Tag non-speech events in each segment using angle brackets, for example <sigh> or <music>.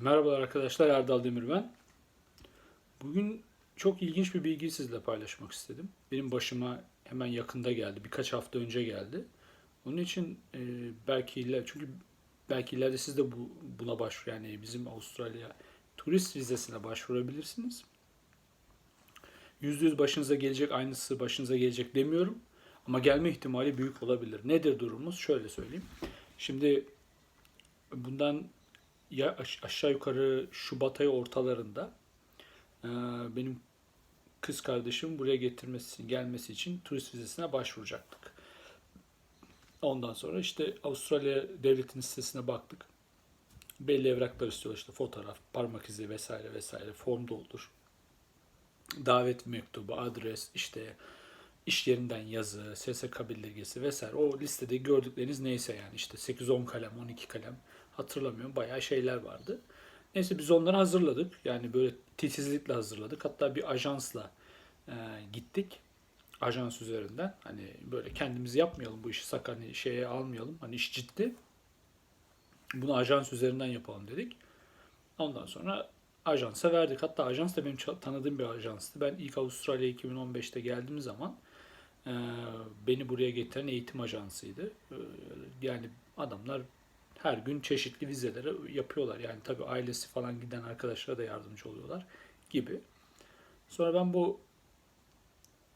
Merhabalar arkadaşlar, Erdal Demir ben. Bugün çok ilginç bir bilgiyi sizle paylaşmak istedim. Benim başıma hemen yakında geldi, birkaç hafta önce geldi. Onun için e, belki iler, çünkü belki ileride siz de bu, buna başvur yani bizim Avustralya turist vizesine başvurabilirsiniz. Yüzde yüz başınıza gelecek, aynısı başınıza gelecek demiyorum. Ama gelme ihtimali büyük olabilir. Nedir durumumuz? Şöyle söyleyeyim. Şimdi bundan ya aş- aşağı yukarı Şubat ayı ortalarında benim kız kardeşim buraya getirmesi gelmesi için turist vizesine başvuracaktık. Ondan sonra işte Avustralya devletinin sitesine baktık. Belli evraklar istiyorlar işte fotoğraf, parmak izi vesaire vesaire form doldur. Davet mektubu, adres, işte iş yerinden yazı, SSK bildirgesi vesaire. O listede gördükleriniz neyse yani işte 8-10 kalem, 12 kalem hatırlamıyorum. Bayağı şeyler vardı. Neyse biz onları hazırladık. Yani böyle titizlikle hazırladık. Hatta bir ajansla e, gittik. Ajans üzerinden. Hani böyle kendimiz yapmayalım bu işi sak hani şeye almayalım. Hani iş ciddi. Bunu ajans üzerinden yapalım dedik. Ondan sonra ajansa verdik. Hatta ajans da benim tanıdığım bir ajanstı. Ben ilk Avustralya 2015'te geldiğim zaman e, beni buraya getiren eğitim ajansıydı. E, yani adamlar her gün çeşitli vizeleri yapıyorlar. Yani tabii ailesi falan giden arkadaşlara da yardımcı oluyorlar gibi. Sonra ben bu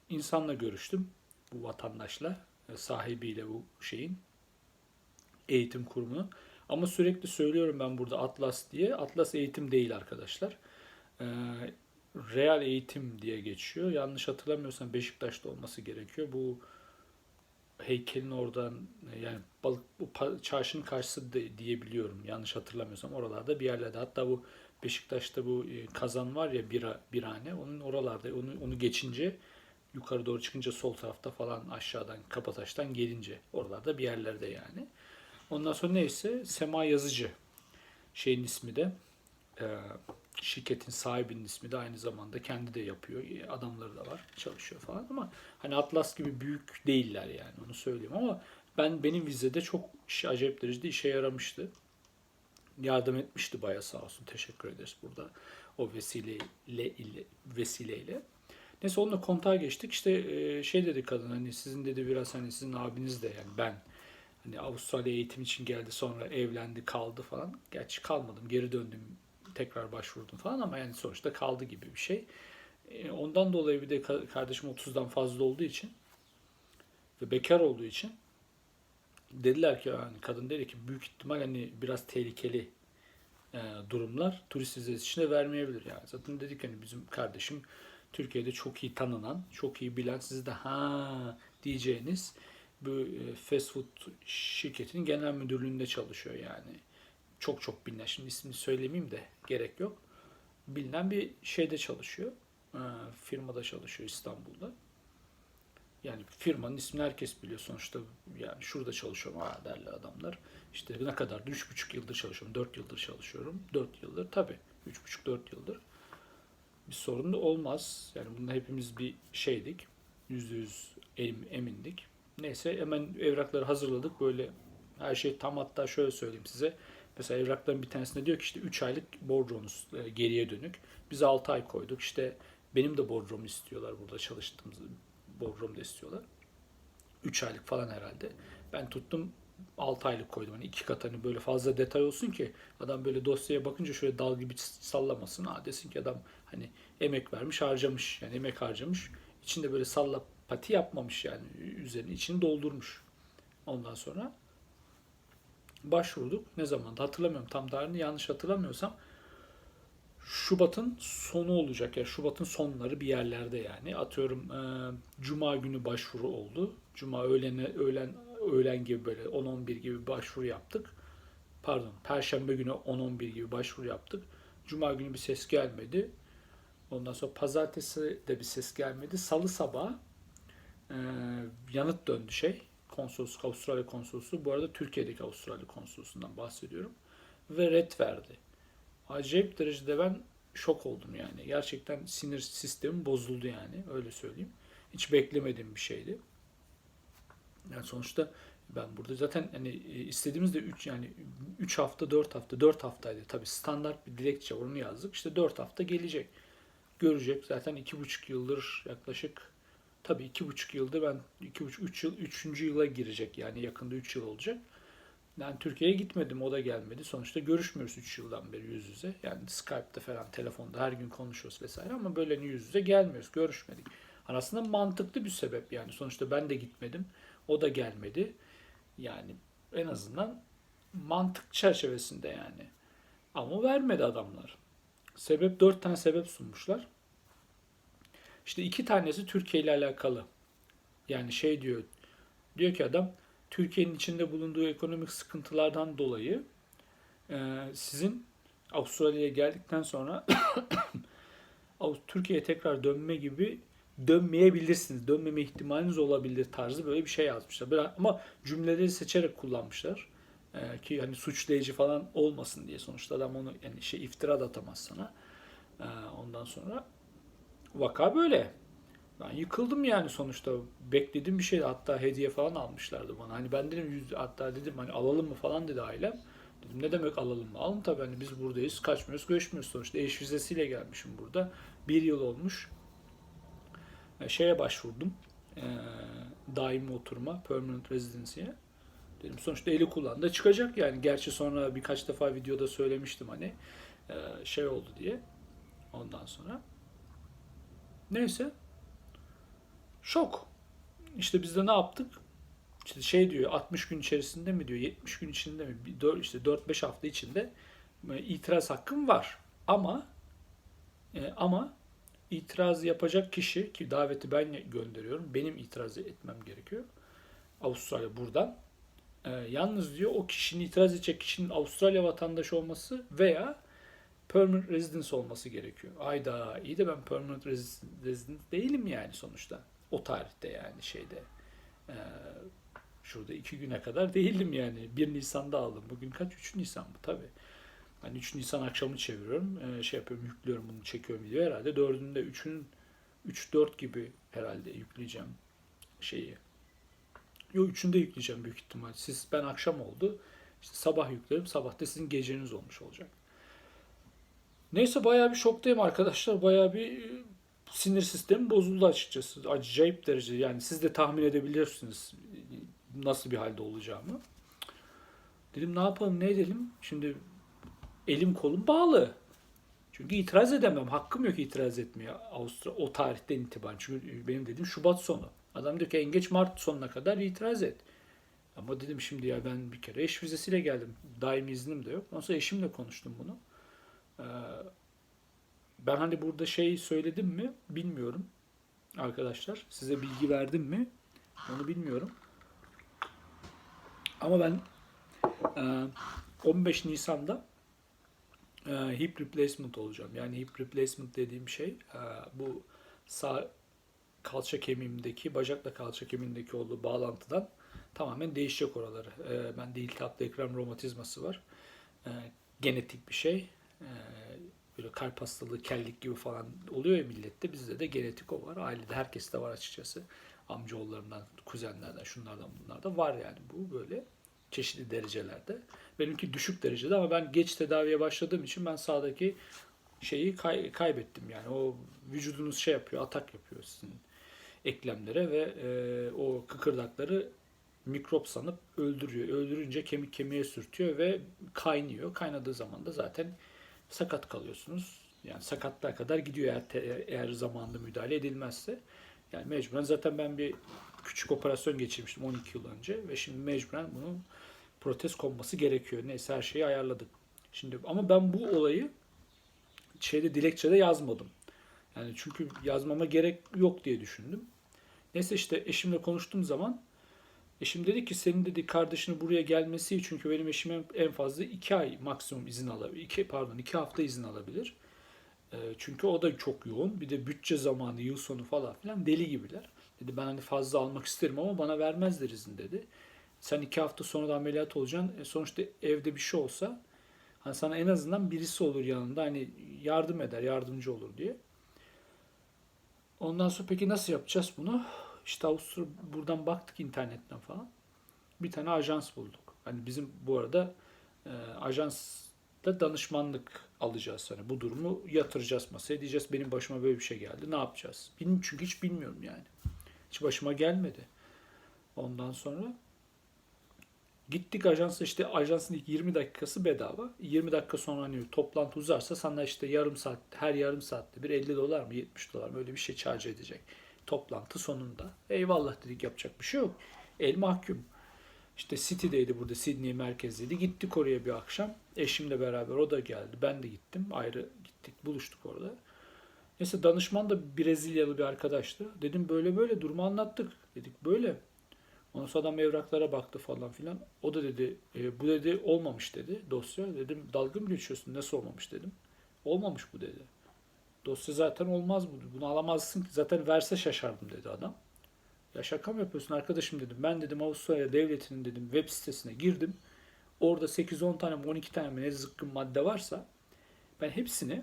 insanla görüştüm. Bu vatandaşla, e, sahibiyle bu şeyin eğitim kurumunu. Ama sürekli söylüyorum ben burada Atlas diye. Atlas eğitim değil arkadaşlar. Ee, Real eğitim diye geçiyor. Yanlış hatırlamıyorsam Beşiktaş'ta olması gerekiyor. Bu heykelin oradan yani balık bu çarşının karşısı de, diyebiliyorum. Yanlış hatırlamıyorsam oralarda bir yerlerde. Hatta bu Beşiktaş'ta bu e, kazan var ya bira birhane. Onun oralarda onu onu geçince yukarı doğru çıkınca sol tarafta falan aşağıdan Kapataş'tan gelince oralarda bir yerlerde yani. Ondan sonra neyse Sema Yazıcı şeyin ismi de e, şirketin sahibinin ismi de aynı zamanda kendi de yapıyor. E, Adamları da var. Çalışıyor falan ama hani Atlas gibi büyük değiller yani onu söyleyeyim ama ben benim vizede çok iş- acayip derecede işe yaramıştı. Yardım etmişti bayağı sağ olsun. Teşekkür ederiz burada o vesileyle ile, vesileyle. Neyse onunla kontağa geçtik. İşte e, şey dedi kadın hani sizin dedi biraz hani sizin abiniz de yani ben hani Avustralya eğitim için geldi sonra evlendi kaldı falan. Gerçi kalmadım geri döndüm tekrar başvurdum falan ama yani sonuçta kaldı gibi bir şey. E, ondan dolayı bir de ka- kardeşim 30'dan fazla olduğu için ve bekar olduğu için dediler ki yani kadın dedi ki büyük ihtimal hani biraz tehlikeli e, durumlar turist vizesi için de vermeyebilir yani. Zaten dedik hani bizim kardeşim Türkiye'de çok iyi tanınan, çok iyi bilen, siz de ha diyeceğiniz bu e, fast food şirketinin genel müdürlüğünde çalışıyor yani. Çok çok bilinen, şimdi ismini söylemeyeyim de gerek yok. Bilinen bir şeyde çalışıyor. E, firmada çalışıyor İstanbul'da. Yani firmanın ismini herkes biliyor sonuçta. Yani şurada çalışıyorum ha derler adamlar. İşte ne kadar? 3,5 yıldır çalışıyorum. 4 yıldır çalışıyorum. 4 yıldır tabii. 3,5-4 yıldır. Bir sorun da olmaz. Yani bunda hepimiz bir şeydik. Yüzde yüz em- emindik. Neyse hemen evrakları hazırladık. Böyle her şey tam hatta şöyle söyleyeyim size. Mesela evrakların bir tanesinde diyor ki işte 3 aylık bordronuz e, geriye dönük. Biz 6 ay koyduk. İşte benim de bordromu istiyorlar burada çalıştığımız bordromu da istiyorlar. 3 aylık falan herhalde. Ben tuttum 6 aylık koydum. Hani iki kat hani böyle fazla detay olsun ki adam böyle dosyaya bakınca şöyle dal gibi sallamasın. Ha desin ki adam hani emek vermiş harcamış. Yani emek harcamış. İçinde böyle salla pati yapmamış yani. Üzerine içini doldurmuş. Ondan sonra başvurduk. Ne zaman hatırlamıyorum tam tarihini yanlış hatırlamıyorsam Şubat'ın sonu olacak ya Şubat'ın sonları bir yerlerde yani atıyorum e, Cuma günü başvuru oldu. Cuma öğlene öğlen öğlen gibi böyle 10-11 gibi başvuru yaptık. Pardon Perşembe günü 10-11 gibi başvuru yaptık. Cuma günü bir ses gelmedi. Ondan sonra Pazartesi de bir ses gelmedi. Salı sabahı e, yanıt döndü şey. Konsolosluk Avustralya konsolosluğu. Bu arada Türkiye'deki Avustralya konsolosundan bahsediyorum. Ve red verdi acayip derecede ben şok oldum yani. Gerçekten sinir sistemim bozuldu yani öyle söyleyeyim. Hiç beklemediğim bir şeydi. Yani sonuçta Ben burada zaten hani e, istediğimiz de 3 yani 3 hafta 4 hafta 4 haftaydı. Tabii standart bir dilekçe onu yazdık. İşte 4 hafta gelecek. Görecek. Zaten 2,5 yıldır yaklaşık tabii 2,5 yıldır ben 2,5 3 yıl 3. yıla girecek. Yani yakında 3 yıl olacak. Ben Türkiye'ye gitmedim. O da gelmedi. Sonuçta görüşmüyoruz 3 yıldan beri yüz yüze. Yani Skype'da falan, telefonda her gün konuşuyoruz vesaire ama böyle yüz yüze gelmiyoruz. Görüşmedik. Hani aslında mantıklı bir sebep yani. Sonuçta ben de gitmedim. O da gelmedi. Yani en azından mantık çerçevesinde yani. Ama vermedi adamlar. Sebep dört tane sebep sunmuşlar. İşte iki tanesi Türkiye ile alakalı. Yani şey diyor, diyor ki adam Türkiye'nin içinde bulunduğu ekonomik sıkıntılardan dolayı e, sizin Avustralya'ya geldikten sonra <coughs> Türkiye'ye tekrar dönme gibi dönmeyebilirsiniz. Dönmeme ihtimaliniz olabilir tarzı böyle bir şey yazmışlar. Böyle, ama cümleleri seçerek kullanmışlar. Ee, ki hani suçlayıcı falan olmasın diye sonuçta adam onu yani şey iftira da atamaz sana. Ee, ondan sonra vaka böyle. Ben yıkıldım yani sonuçta. Beklediğim bir şeydi. Hatta hediye falan almışlardı bana. Hani ben dedim yüz, hatta dedim hani alalım mı falan dedi ailem. Dedim ne demek alalım mı? Alın tabii hani biz buradayız. Kaçmıyoruz, göçmüyoruz sonuçta. Eş vizesiyle gelmişim burada. Bir yıl olmuş. E, şeye başvurdum. E, daimi oturma, permanent residency'ye. Dedim sonuçta eli kullandı çıkacak yani. Gerçi sonra birkaç defa videoda söylemiştim hani e, şey oldu diye. Ondan sonra. Neyse. Şok. İşte biz de ne yaptık? İşte şey diyor 60 gün içerisinde mi diyor 70 gün içinde mi işte 4-5 hafta içinde e, itiraz hakkım var. Ama e, ama itiraz yapacak kişi ki daveti ben gönderiyorum. Benim itiraz etmem gerekiyor. Avustralya buradan. E, yalnız diyor o kişinin itiraz edecek kişinin Avustralya vatandaşı olması veya permanent residence olması gerekiyor. Ayda iyi de ben permanent resident değilim yani sonuçta. O tarihte yani şeyde. E, şurada iki güne kadar değildim yani. 1 Nisan'da aldım. Bugün kaç? 3 Nisan mı? Tabii. Ben 3 Nisan akşamı çeviriyorum. Ee, şey yapıyorum, yüklüyorum bunu, çekiyorum video. Herhalde 4'ünde 3'ün 3-4 gibi herhalde yükleyeceğim şeyi. Yok 3'ünde yükleyeceğim büyük ihtimal. Siz ben akşam oldu. İşte sabah yüklerim. Sabah da sizin geceniz olmuş olacak. Neyse bayağı bir şoktayım arkadaşlar. Bayağı bir e, sinir sistemi bozuldu açıkçası. Acayip derece. Yani siz de tahmin edebilirsiniz nasıl bir halde olacağımı. Dedim ne yapalım ne edelim? Şimdi elim kolum bağlı. Çünkü itiraz edemem. Hakkım yok itiraz etmeye Avustra o tarihten itibaren. Çünkü benim dediğim Şubat sonu. Adam diyor ki en geç Mart sonuna kadar itiraz et. Ama dedim şimdi ya ben bir kere eş vizesiyle geldim. Daimi iznim de yok. Ondan sonra eşimle konuştum bunu. Ee, ben hani burada şey söyledim mi bilmiyorum. Arkadaşlar size bilgi verdim mi onu bilmiyorum. Ama ben 15 Nisan'da hip replacement olacağım. Yani hip replacement dediğim şey bu sağ kalça kemiğimdeki, bacakla kalça kemiğindeki olduğu bağlantıdan tamamen değişecek oraları. Ben de iltihaplı ekrem romatizması var. Genetik bir şey. Böyle kalp hastalığı, kellik gibi falan oluyor ya millette. Bizde de genetik o var. Ailede herkeste var açıkçası amcaoğullarından, kuzenlerden, şunlardan bunlardan var yani bu böyle çeşitli derecelerde. Benimki düşük derecede ama ben geç tedaviye başladığım için ben sağdaki şeyi kay, kaybettim yani o vücudunuz şey yapıyor, atak yapıyor sizin eklemlere ve e, o kıkırdakları mikrop sanıp öldürüyor. Öldürünce kemik kemiğe sürtüyor ve kaynıyor. Kaynadığı zaman da zaten sakat kalıyorsunuz. Yani sakatlığa kadar gidiyor eğer, eğer zamanında müdahale edilmezse. Yani mecburen zaten ben bir küçük operasyon geçirmiştim 12 yıl önce ve şimdi mecburen bunun protez konması gerekiyor. Neyse her şeyi ayarladık. Şimdi ama ben bu olayı şeyde dilekçede yazmadım. Yani çünkü yazmama gerek yok diye düşündüm. Neyse işte eşimle konuştuğum zaman eşim dedi ki senin dedi kardeşinin buraya gelmesi çünkü benim eşim en fazla iki ay maksimum izin alabilir. iki pardon iki hafta izin alabilir. Ee, çünkü o da çok yoğun. Bir de bütçe zamanı, yıl sonu falan filan deli gibiler. Dedi ben hani fazla almak isterim ama bana vermezler izin dedi. Sen iki hafta sonra da ameliyat olacaksın. E sonuçta evde bir şey olsa hani sana en azından birisi olur yanında hani yardım eder, yardımcı olur diye. Ondan sonra peki nasıl yapacağız bunu? İşte Avusturya buradan baktık internetten falan. Bir tane ajans bulduk. Hani bizim bu arada e, ajansla danışmanlık alacağız. Hani bu durumu yatıracağız masaya. Diyeceğiz benim başıma böyle bir şey geldi. Ne yapacağız? Bilmiyorum çünkü hiç bilmiyorum yani. Hiç başıma gelmedi. Ondan sonra gittik ajansa işte ajansın ilk 20 dakikası bedava. 20 dakika sonra hani toplantı uzarsa sana işte yarım saat her yarım saatte bir 50 dolar mı 70 dolar mı öyle bir şey charge edecek. Toplantı sonunda. Eyvallah dedik yapacak bir şey yok. El mahkum. İşte City'deydi burada Sydney merkezdeydi. Gittik oraya bir akşam. Eşimle beraber o da geldi. Ben de gittim. Ayrı gittik. Buluştuk orada. Neyse danışman da Brezilyalı bir arkadaştı. Dedim böyle böyle durumu anlattık. Dedik böyle. Ondan sonra adam evraklara baktı falan filan. O da dedi e, bu dedi olmamış dedi dosya. Dedim dalga mı geçiyorsun nasıl olmamış dedim. Olmamış bu dedi. Dosya zaten olmaz bu. Bunu alamazsın ki. Zaten verse şaşardım dedi adam. Ya şaka mı yapıyorsun arkadaşım dedim. Ben dedim Avustralya devletinin dedim web sitesine girdim. Orada 8-10 tane mi 12 tane ne zıkkın madde varsa ben hepsini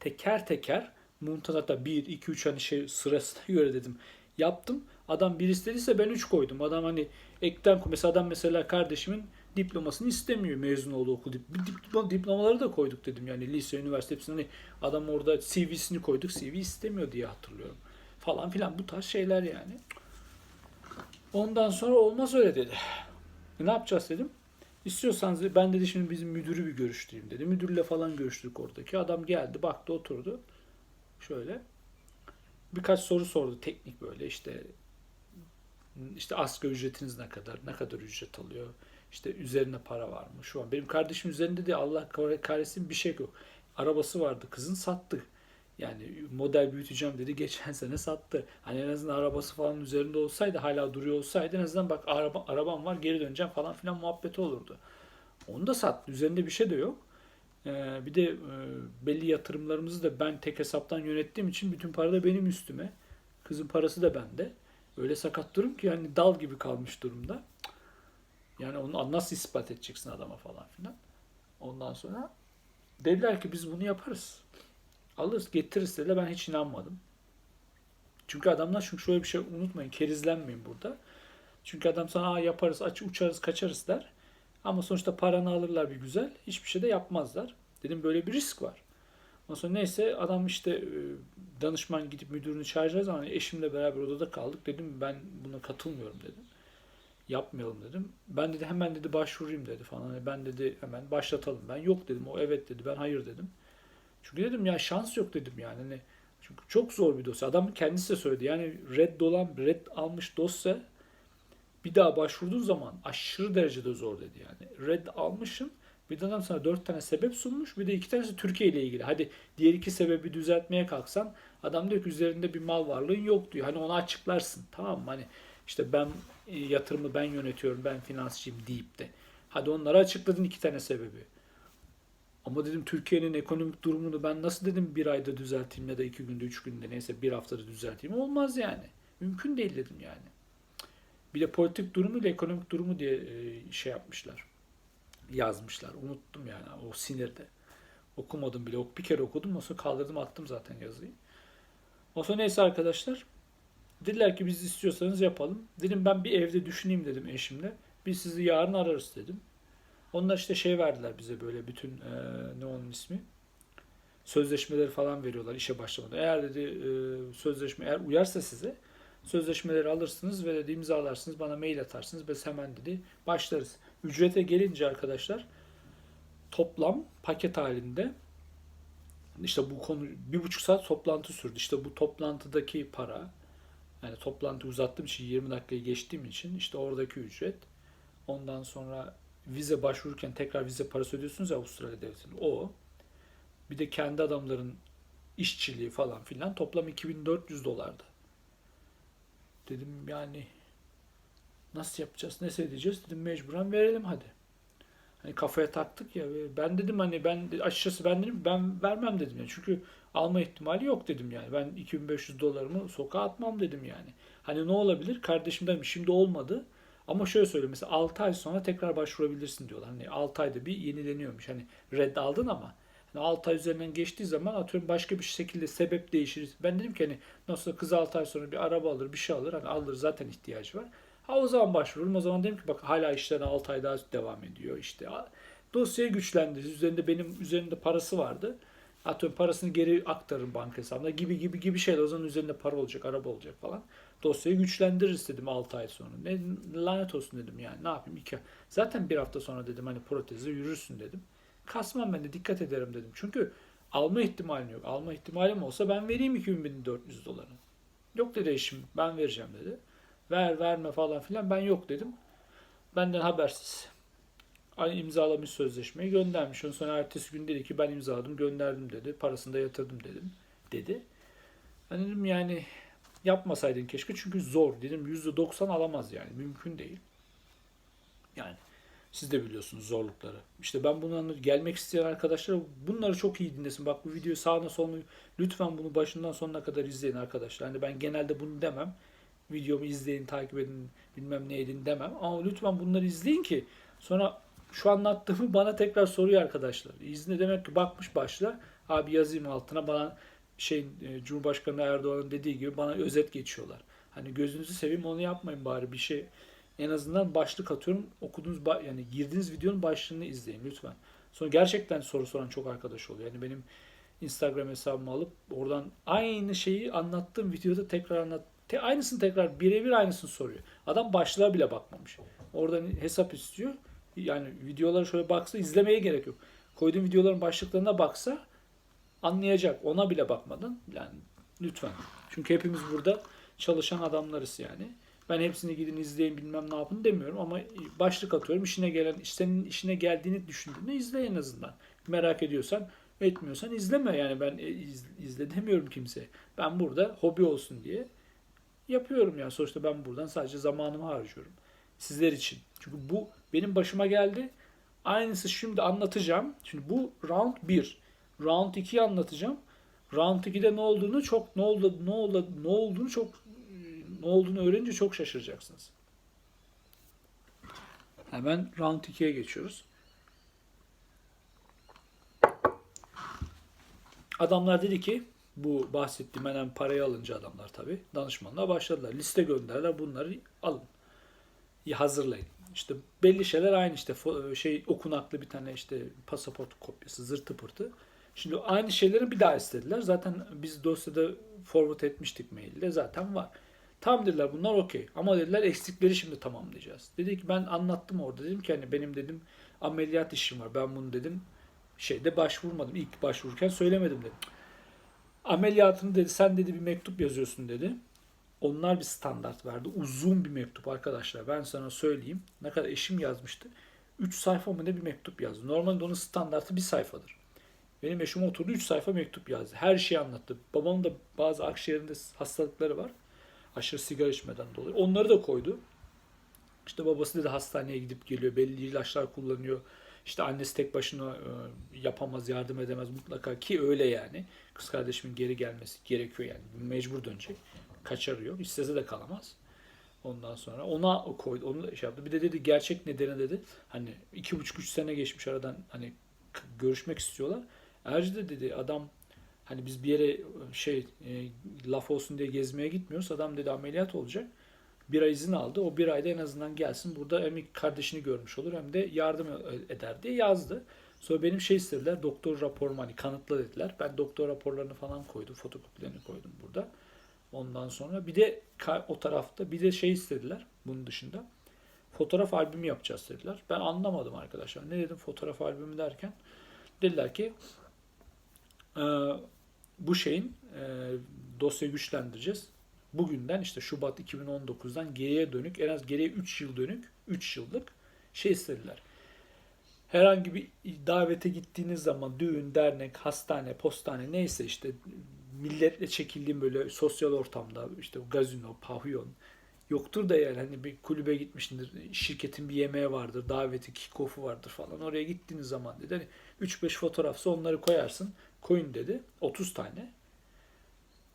teker teker muntazata 1, 2, 3 hani şey sırasına <laughs> göre dedim yaptım. Adam bir istediyse ben 3 koydum. Adam hani ekten mesela adam mesela kardeşimin diplomasını istemiyor mezun olduğu okul. diploma, diplomaları da koyduk dedim yani lise, üniversite hepsini hani adam orada CV'sini koyduk. CV istemiyor diye hatırlıyorum. Falan filan bu tarz şeyler yani. Ondan sonra olmaz öyle dedi. E, ne yapacağız dedim. İstiyorsanız ben dedi şimdi bizim müdürü bir görüştüreyim dedi. Müdürle falan görüştük oradaki. Adam geldi baktı oturdu. Şöyle. Birkaç soru sordu teknik böyle işte işte asgari ücretiniz ne kadar, ne kadar ücret alıyor, işte üzerine para var mı? Şu an benim kardeşim üzerinde de Allah kahretsin bir şey yok. Arabası vardı kızın sattı. Yani model büyüteceğim dedi <laughs> geçen sene sattı. Hani en azından arabası falan üzerinde olsaydı hala duruyor olsaydı en azından bak araba, arabam var geri döneceğim falan filan muhabbeti olurdu. Onu da sattı. Üzerinde bir şey de yok. Ee, bir de e, belli yatırımlarımızı da ben tek hesaptan yönettiğim için bütün para da benim üstüme. Kızın parası da bende. Öyle sakat durum ki yani dal gibi kalmış durumda. Yani onu nasıl ispat edeceksin adama falan filan. Ondan sonra dediler ki biz bunu yaparız. Alırız getiririz dediler. Ben hiç inanmadım. Çünkü adamlar çünkü şöyle bir şey unutmayın. Kerizlenmeyin burada. Çünkü adam sana yaparız, aç, uçarız, kaçarız der. Ama sonuçta paranı alırlar bir güzel. Hiçbir şey de yapmazlar. Dedim böyle bir risk var. Ondan sonra neyse adam işte e, danışman gidip müdürünü çağıracağı zaman eşimle beraber odada kaldık. Dedim ben buna katılmıyorum dedim. Yapmayalım dedim. Ben dedi hemen dedi başvurayım dedi falan. Hani ben dedi hemen başlatalım. Ben yok dedim. O evet dedi. Ben hayır dedim. Çünkü dedim ya şans yok dedim yani. Hani çünkü çok zor bir dosya. Adam kendisi de söyledi. Yani red dolan, red almış dosya bir daha başvurduğun zaman aşırı derecede zor dedi yani. Red almışsın bir de adam sana dört tane sebep sunmuş bir de iki tanesi Türkiye ile ilgili. Hadi diğer iki sebebi düzeltmeye kalksan adam diyor ki üzerinde bir mal varlığın yok diyor. Hani onu açıklarsın tamam mı? Hani işte ben e, yatırımı ben yönetiyorum ben finansçıyım deyip de. Hadi onları açıkladın iki tane sebebi. Ama dedim Türkiye'nin ekonomik durumunu ben nasıl dedim bir ayda düzelteyim ya da iki günde, üç günde neyse bir haftada düzelteyim. Olmaz yani. Mümkün değil dedim yani. Bir de politik durumu ile ekonomik durumu diye e, şey yapmışlar. Yazmışlar. Unuttum yani o sinirde. Okumadım bile. Bir kere okudum. O sonra kaldırdım attım zaten yazıyı. O sonra neyse arkadaşlar. Dediler ki biz istiyorsanız yapalım. Dedim ben bir evde düşüneyim dedim eşimle. Biz sizi yarın ararız dedim. Onlar işte şey verdiler bize böyle bütün e, ne onun ismi? Sözleşmeleri falan veriyorlar işe başlamadan. Eğer dedi e, sözleşme eğer uyarsa size sözleşmeleri alırsınız ve dedi imzalarsınız bana mail atarsınız biz hemen dedi başlarız. Ücrete gelince arkadaşlar toplam paket halinde işte bu konu bir buçuk saat toplantı sürdü. İşte bu toplantıdaki para yani toplantı uzattığım için 20 dakikayı geçtiğim için işte oradaki ücret ondan sonra vize başvururken tekrar vize parası ödüyorsunuz ya Avustralya devletinin. O. Bir de kendi adamların işçiliği falan filan toplam 2400 dolardı. Dedim yani nasıl yapacağız, ne edeceğiz? Dedim mecburen verelim hadi. Hani kafaya taktık ya. Ben dedim hani ben açıkçası ben dedim ben vermem dedim yani. Çünkü alma ihtimali yok dedim yani. Ben 2500 dolarımı sokağa atmam dedim yani. Hani ne olabilir? Kardeşim dedim şimdi olmadı. Ama şöyle söyleyeyim mesela 6 ay sonra tekrar başvurabilirsin diyorlar. Hani 6 ayda bir yenileniyormuş. Hani red aldın ama hani 6 ay üzerinden geçtiği zaman atıyorum başka bir şekilde sebep değişir. Ben dedim ki hani nasıl kız 6 ay sonra bir araba alır bir şey alır. Hani alır zaten ihtiyacı var. Ha o zaman başvururum. O zaman dedim ki bak hala işler 6 ay daha devam ediyor. İşte dosyayı güçlendiririz. Üzerinde benim üzerinde parası vardı. Atıyorum parasını geri aktarırım banka hesabına gibi gibi gibi şeyler. O zaman üzerinde para olacak, araba olacak falan. Dosyayı güçlendiririz dedim 6 ay sonra. Ne lanet olsun dedim yani. Ne yapayım? İki, zaten bir hafta sonra dedim hani protezle yürürsün dedim. Kasmam ben de dikkat ederim dedim. Çünkü alma ihtimalim yok. Alma ihtimalim olsa ben vereyim 2400 doları. Yok dedi eşim ben vereceğim dedi. Ver verme falan filan ben yok dedim. Benden habersiz. İmzalamış sözleşmeyi göndermiş. Ondan sonra ertesi gün dedi ki ben imzaladım gönderdim dedi. Parasını da yatırdım dedim. Dedi. Ben dedim yani yapmasaydın keşke çünkü zor dedim. %90 alamaz yani mümkün değil. Yani siz de biliyorsunuz zorlukları. İşte ben bunu. Gelmek isteyen arkadaşlar bunları çok iyi dinlesin. Bak bu videoyu sağına soluna lütfen bunu başından sonuna kadar izleyin arkadaşlar. Hani ben genelde bunu demem. Videomu izleyin, takip edin, bilmem ne edin demem. Ama lütfen bunları izleyin ki sonra şu anlattığımı <laughs> bana tekrar soruyor arkadaşlar. İzne demek ki bakmış başla. Abi yazayım altına bana şey Cumhurbaşkanı Erdoğan'ın dediği gibi bana özet geçiyorlar. Hani gözünüzü seveyim onu yapmayın bari bir şey en azından başlık atıyorum. Okuduğunuz yani girdiğiniz videonun başlığını izleyin lütfen. Sonra gerçekten soru soran çok arkadaş oluyor. Yani benim Instagram hesabımı alıp oradan aynı şeyi anlattığım videoda tekrar anlat te- aynısını tekrar birebir aynısını soruyor. Adam başlığa bile bakmamış. Oradan hesap istiyor. Yani videoları şöyle baksa izlemeye gerek yok. Koyduğum videoların başlıklarına baksa anlayacak. Ona bile bakmadan yani lütfen. Çünkü hepimiz burada çalışan adamlarız yani. Ben hepsini gidin izleyin bilmem ne yapın demiyorum ama başlık atıyorum. işine gelen, senin işine geldiğini düşündüğünde izle en azından. Merak ediyorsan, etmiyorsan izleme yani ben e, iz- izle demiyorum kimseye. Ben burada hobi olsun diye yapıyorum yani. Sonuçta ben buradan sadece zamanımı harcıyorum. Sizler için. Çünkü bu benim başıma geldi. Aynısı şimdi anlatacağım. Şimdi bu round 1. Round 2'yi anlatacağım. Round 2'de ne olduğunu çok ne oldu ne oldu ne olduğunu çok ne olduğunu öğrenince çok şaşıracaksınız. Hemen round 2'ye geçiyoruz. Adamlar dedi ki bu bahsettiğim hemen parayı alınca adamlar tabi danışmanlığa başladılar. Liste gönderdiler bunları alın. Hazırlayın. İşte belli şeyler aynı işte fo- şey okunaklı bir tane işte pasaport kopyası zırtı pırtı. Şimdi aynı şeyleri bir daha istediler. Zaten biz dosyada forward etmiştik mailde zaten var. Tam dediler bunlar okey. Ama dediler eksikleri şimdi tamamlayacağız. Dedi ki ben anlattım orada. Dedim ki hani benim dedim ameliyat işim var. Ben bunu dedim şeyde başvurmadım. İlk başvururken söylemedim dedim. Ameliyatını dedi sen dedi bir mektup yazıyorsun dedi. Onlar bir standart verdi. Uzun bir mektup arkadaşlar. Ben sana söyleyeyim. Ne kadar eşim yazmıştı. 3 sayfa mı ne bir mektup yazdı. Normalde onun standartı bir sayfadır. Benim eşim oturdu 3 sayfa mektup yazdı. Her şeyi anlattı. Babamın da bazı akciğerinde hastalıkları var. Aşırı sigara içmeden dolayı. Onları da koydu. İşte babası dedi hastaneye gidip geliyor. Belli ilaçlar kullanıyor. İşte annesi tek başına e, yapamaz, yardım edemez mutlaka ki öyle yani. Kız kardeşimin geri gelmesi gerekiyor yani. Mecbur dönecek. Kaçarıyor. İstese de kalamaz. Ondan sonra ona koydu. Onu şey yaptı. Bir de dedi gerçek nedeni dedi. Hani iki buçuk üç sene geçmiş aradan hani görüşmek istiyorlar. Erci de dedi adam hani biz bir yere şey e, laf olsun diye gezmeye gitmiyoruz. Adam dedi ameliyat olacak. Bir ay izin aldı. O bir ayda en azından gelsin. Burada hem kardeşini görmüş olur hem de yardım eder diye yazdı. Sonra benim şey istediler. Doktor raporumu hani kanıtla dediler. Ben doktor raporlarını falan koydum. Fotokopilerini koydum burada. Ondan sonra bir de o tarafta bir de şey istediler bunun dışında. Fotoğraf albümü yapacağız dediler. Ben anlamadım arkadaşlar. Ne dedim fotoğraf albümü derken? Dediler ki e, bu şeyin e, dosyayı güçlendireceğiz. Bugünden işte Şubat 2019'dan geriye dönük en az geriye 3 yıl dönük 3 yıllık şey istediler. Herhangi bir davete gittiğiniz zaman düğün, dernek, hastane, postane neyse işte milletle çekildiğim böyle sosyal ortamda işte gazino, pavyon yoktur da yani hani bir kulübe gitmişsindir, şirketin bir yemeği vardır, daveti, kick-off'u vardır falan. Oraya gittiğiniz zaman dedi hani 3-5 fotoğrafsa onları koyarsın. Koyun dedi. 30 tane.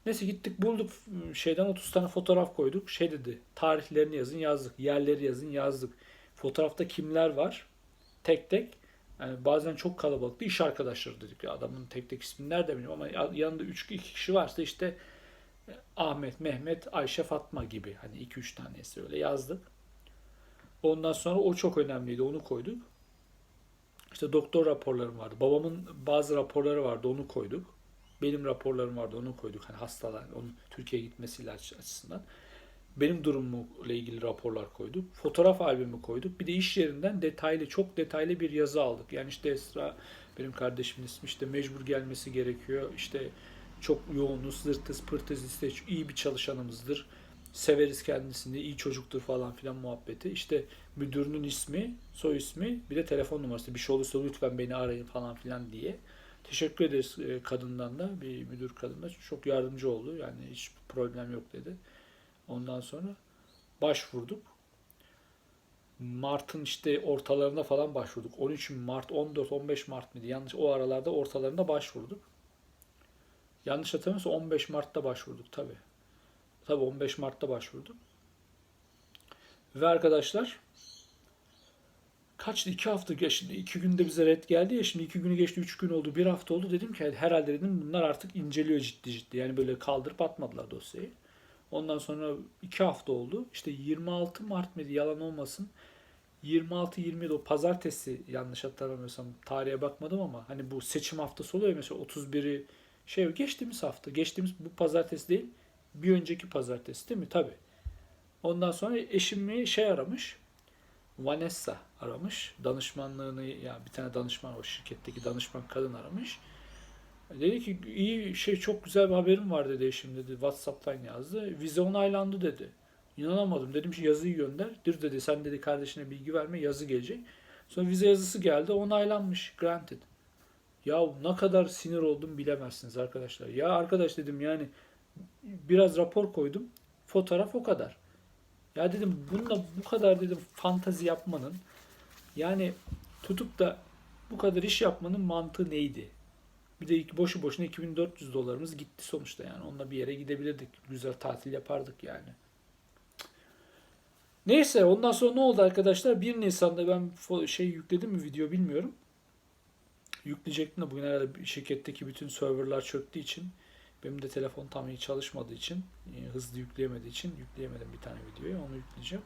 Neyse gittik bulduk şeyden 30 tane fotoğraf koyduk. Şey dedi tarihlerini yazın yazdık. Yerleri yazın yazdık. Fotoğrafta kimler var? Tek tek. Yani bazen çok kalabalıktı. İş arkadaşları dedik ya adamın tek tek ismini nerede bilmiyorum ama yanında 3 2 kişi varsa işte Ahmet, Mehmet, Ayşe, Fatma gibi hani 2 3 tanesi öyle yazdık. Ondan sonra o çok önemliydi. Onu koyduk. İşte doktor raporlarım vardı. Babamın bazı raporları vardı. Onu koyduk. Benim raporlarım vardı. Onu koyduk. Hani hastalar, onun Türkiye'ye gitmesiyle aç- açısından. Benim durumumla ilgili raporlar koyduk. Fotoğraf albümü koyduk. Bir de iş yerinden detaylı, çok detaylı bir yazı aldık. Yani işte Esra, benim kardeşimin ismi işte mecbur gelmesi gerekiyor. İşte çok yoğunuz, zırtız, pırtız, işte iyi bir çalışanımızdır. Severiz kendisini, iyi çocuktur falan filan muhabbeti. İşte müdürünün ismi, soy ismi, bir de telefon numarası. Bir şey olursa lütfen beni arayın falan filan diye. Teşekkür ederiz e, kadından da, bir müdür kadın da. Çok yardımcı oldu. Yani hiç problem yok dedi. Ondan sonra başvurduk. Mart'ın işte ortalarında falan başvurduk. 13 Mart, 14, 15 Mart mıydı? Yanlış o aralarda ortalarında başvurduk. Yanlış hatırlamıyorsam 15 Mart'ta başvurduk tabi. Tabi 15 Mart'ta başvurduk. Ve arkadaşlar kaçtı? iki hafta geçti. iki günde bize red geldi ya. Şimdi iki günü geçti, üç gün oldu, bir hafta oldu. Dedim ki herhalde dedim bunlar artık inceliyor ciddi ciddi. Yani böyle kaldırıp atmadılar dosyayı. Ondan sonra iki hafta oldu. İşte 26 Mart mıydı yalan olmasın. 26-27 o pazartesi yanlış hatırlamıyorsam tarihe bakmadım ama hani bu seçim haftası oluyor mesela 31'i şey geçtiğimiz hafta geçtiğimiz bu pazartesi değil bir önceki pazartesi değil mi? Tabi. Ondan sonra eşimi şey aramış Vanessa aramış. Danışmanlığını ya bir tane danışman o şirketteki danışman kadın aramış. Dedi ki iyi şey çok güzel bir haberim var dedi eşim dedi. Whatsapp'tan yazdı. Vize onaylandı dedi. İnanamadım. Dedim ki yazıyı gönder. Dur dedi sen dedi kardeşine bilgi verme yazı gelecek. Sonra vize yazısı geldi onaylanmış. Granted. Ya ne kadar sinir oldum bilemezsiniz arkadaşlar. Ya arkadaş dedim yani biraz rapor koydum. Fotoğraf o kadar. Ya dedim bununla bu kadar dedim fantazi yapmanın yani tutup da bu kadar iş yapmanın mantığı neydi? Bir de boşu boşuna 2400 dolarımız gitti sonuçta yani. Onunla bir yere gidebilirdik. Güzel tatil yapardık yani. Neyse ondan sonra ne oldu arkadaşlar? 1 Nisan'da ben şey yükledim mi video bilmiyorum. Yükleyecektim de bugün herhalde şirketteki bütün serverlar çöktüğü için benim de telefon tam iyi çalışmadığı için e, hızlı yükleyemediği için yükleyemedim bir tane videoyu. Onu yükleyeceğim.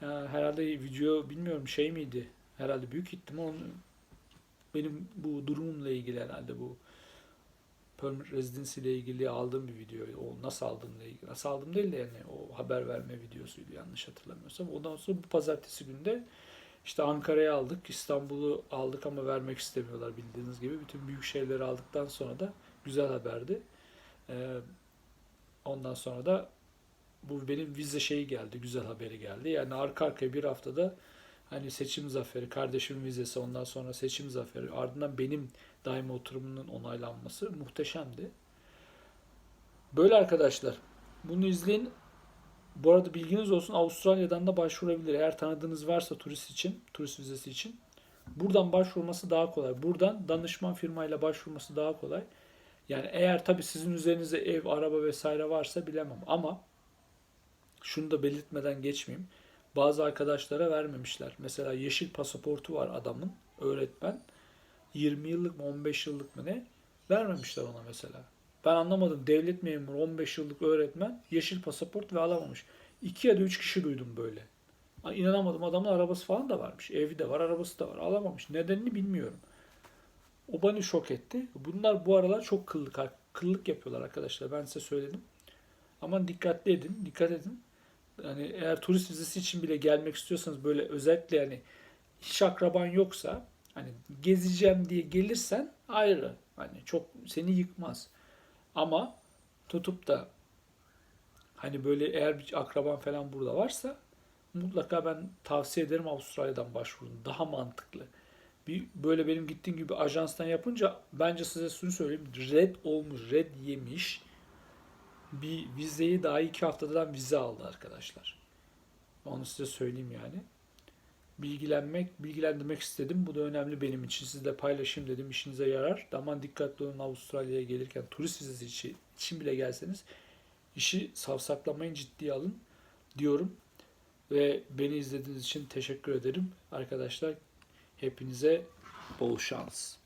Herhalde video bilmiyorum şey miydi? Herhalde büyük ihtimal benim bu durumumla ilgili herhalde bu permanent residency ile ilgili aldığım bir video. O nasıl aldığımla ilgili. Nasıl aldım değil de yani o haber verme videosuydu yanlış hatırlamıyorsam. Ondan sonra bu pazartesi günde işte Ankara'yı aldık, İstanbul'u aldık ama vermek istemiyorlar bildiğiniz gibi. Bütün büyük şehirleri aldıktan sonra da güzel haberdi. Ee, ondan sonra da bu benim vize şeyi geldi, güzel haberi geldi. Yani arka arkaya bir haftada hani seçim zaferi, kardeşimin vizesi, ondan sonra seçim zaferi, ardından benim daimi oturumunun onaylanması muhteşemdi. Böyle arkadaşlar. Bunu izleyin. Bu arada bilginiz olsun Avustralya'dan da başvurabilir. Eğer tanıdığınız varsa turist için, turist vizesi için. Buradan başvurması daha kolay. Buradan danışman firmayla başvurması daha kolay. Yani eğer tabii sizin üzerinizde ev, araba vesaire varsa bilemem. Ama şunu da belirtmeden geçmeyeyim. Bazı arkadaşlara vermemişler. Mesela yeşil pasaportu var adamın, öğretmen. 20 yıllık mı 15 yıllık mı ne? Vermemişler ona mesela. Ben anlamadım. Devlet memuru 15 yıllık öğretmen yeşil pasaport ve alamamış. 2 ya da 3 kişi duydum böyle. İnanamadım adamın arabası falan da varmış. Evi de var, arabası da var. Alamamış. Nedenini bilmiyorum. O beni şok etti. Bunlar bu aralar çok kıllık, kıllık yapıyorlar arkadaşlar. Ben size söyledim. Aman dikkatli edin, dikkat edin. Yani eğer turist vizesi için bile gelmek istiyorsanız böyle özellikle yani hiç akraban yoksa hani gezeceğim diye gelirsen ayrı. Hani çok seni yıkmaz. Ama tutup da hani böyle eğer bir akraban falan burada varsa mutlaka ben tavsiye ederim Avustralya'dan başvurun. Daha mantıklı. Bir böyle benim gittiğim gibi ajanstan yapınca bence size şunu söyleyeyim. Red olmuş, red yemiş bir vizeyi daha iki haftadan vize aldı arkadaşlar. Onu size söyleyeyim yani. Bilgilenmek, bilgilendirmek istedim. Bu da önemli benim için. Sizle paylaşayım dedim. İşinize yarar. Aman dikkatli olun Avustralya'ya gelirken turist vizesi için, için bile gelseniz işi savsaklamayın ciddiye alın diyorum. Ve beni izlediğiniz için teşekkür ederim. Arkadaşlar hepinize bol şans.